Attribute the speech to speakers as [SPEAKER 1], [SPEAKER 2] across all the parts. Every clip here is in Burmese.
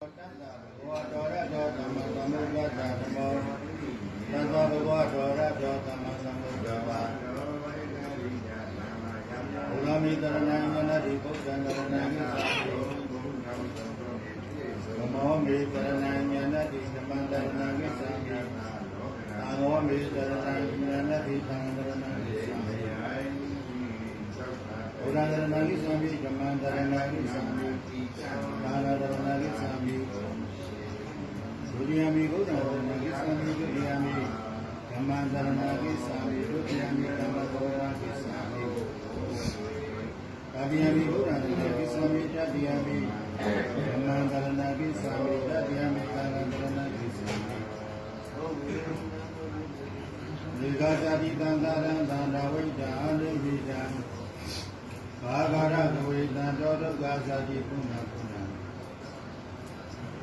[SPEAKER 1] တတ္တဘဝတော်ရတော်သမ္မာသမ္ဗုဒ္ဓသာဓမ္မောသတ္တဘဝတော်ရတော်သမ္မာသမ္ဗုဒ္ဓဘာဘုရားမိတရဏံယနတိဘုဒ္ဓံတရဏံသံဃေသမောမိတရဏံယနတိသမန္တရဏံသံဃေသံဃောမိတရဏံယနတိသံဃရဏံသံဃေဘုရားတရဏံသံဃေသမန္တရဏံသံဃေသာရ ဒုတိယမိဘုဒ္ဓဝရဏကိသံမိဒုတိယမိဓမ္မန္တရဏကိသံမိဒုတိယမိဓမ္မဘောရကိသံမိတတိယမိဘုဒ္ဓဝရဏကိသံမိတတိယမိဓမ္မန္တရဏကိသံမိတတိယမိသံဃန္တရဏကိသံမိဒီဃာတိတံသာရံသန္တာဝိဒာအနိဝိဒံဘာဂရသဝေတံတောဒုက္ခသာတိပုဏ္ဏပု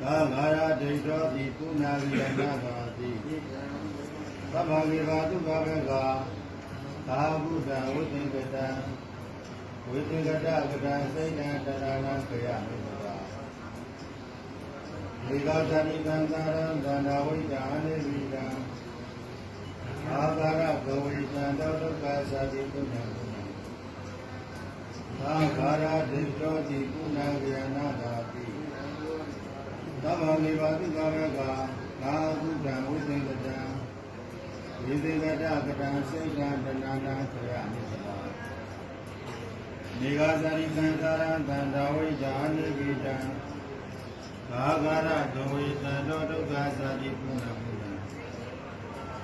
[SPEAKER 1] ဏ္ဏသာဃာရဒိဋ္ဌောတိပုဏ္ဏဝိရဏသာတိသဗ္ဗဝေဘာတုဘဝကသာဘုဒ္ဓဝိသင်္ကတံဝိသင်္ကတကတံစိတ်တံတရဏံခယမိတ္တာဒီကာသတိကံသာရံသန္တာဝိတ္တအာနိဝိတံအာဂရဘဝိတံတောဒုက္ခသာတိပုဏ္ဏပုဏ္ဏသာဃာရဒိဋ္ဌောတိပုဏ္ဏဝိရဏသာတိ သဗ္ဗမေဝတိကာရကသာဟုတံဝိသေကတံဝိသေကတကတံစိတ်တံတဏနာခရမိသလာနေဃာသရိသံသာရံတန္တဝိဇာနိဝိတံသာဂရဒဝေတံတောဒုက္ခသာတိပုဏ္ဏပုဏ္ဏ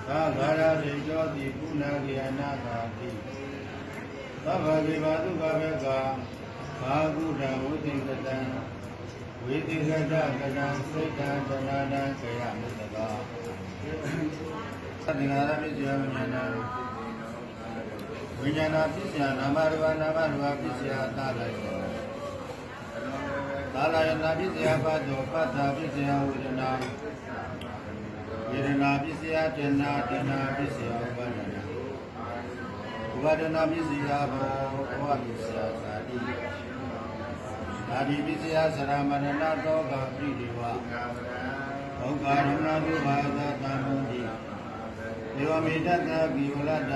[SPEAKER 1] သာဂရရေတောတိပုဏ္ဏကိယနာသာတိသဗ္ဗမေဝတိကာရကသာဟုတံဝိသေကတံ ဝိသေကတကတံစိတ်တံတနာတံခယမုတ္တကာသတ္တငါရပစ္စယဝိညာဏဝိညာဏပစ္စယနာမရူပနာမရူပပစ္စယသာလယသာလယနာပစ္စယပတ်တောပတ္တာပစ္စယဝေဒနာဝေဒနာပစ္စယတဏတဏပစ္စယဥပါဒနာဥပါဒနာပစ္စယဘောဘောပစ္စယသာတိ ဓာတိပိစယသရမရဏတောကပိတိဝဘုက္ခရဏတုဘာသာတံမုတိဒေဝမေတ္တကိဝရတ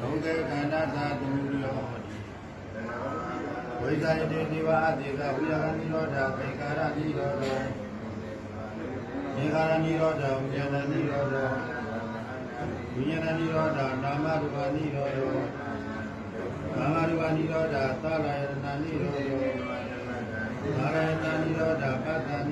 [SPEAKER 1] ဘုက္ခေခန္ဓာသာတုယောဝိဇာယတိဒီဝအတိကဝိယကနိရောဓသေကာရနိရောဓသေကာရနိရောဓဝိယနာနိရောဓဝိညာဏနိရောဓနာမရူပနိရောဓနာမရူပနိရောဓသာလယတနာနိရောဓ နာရတနိရောဓပတ္တ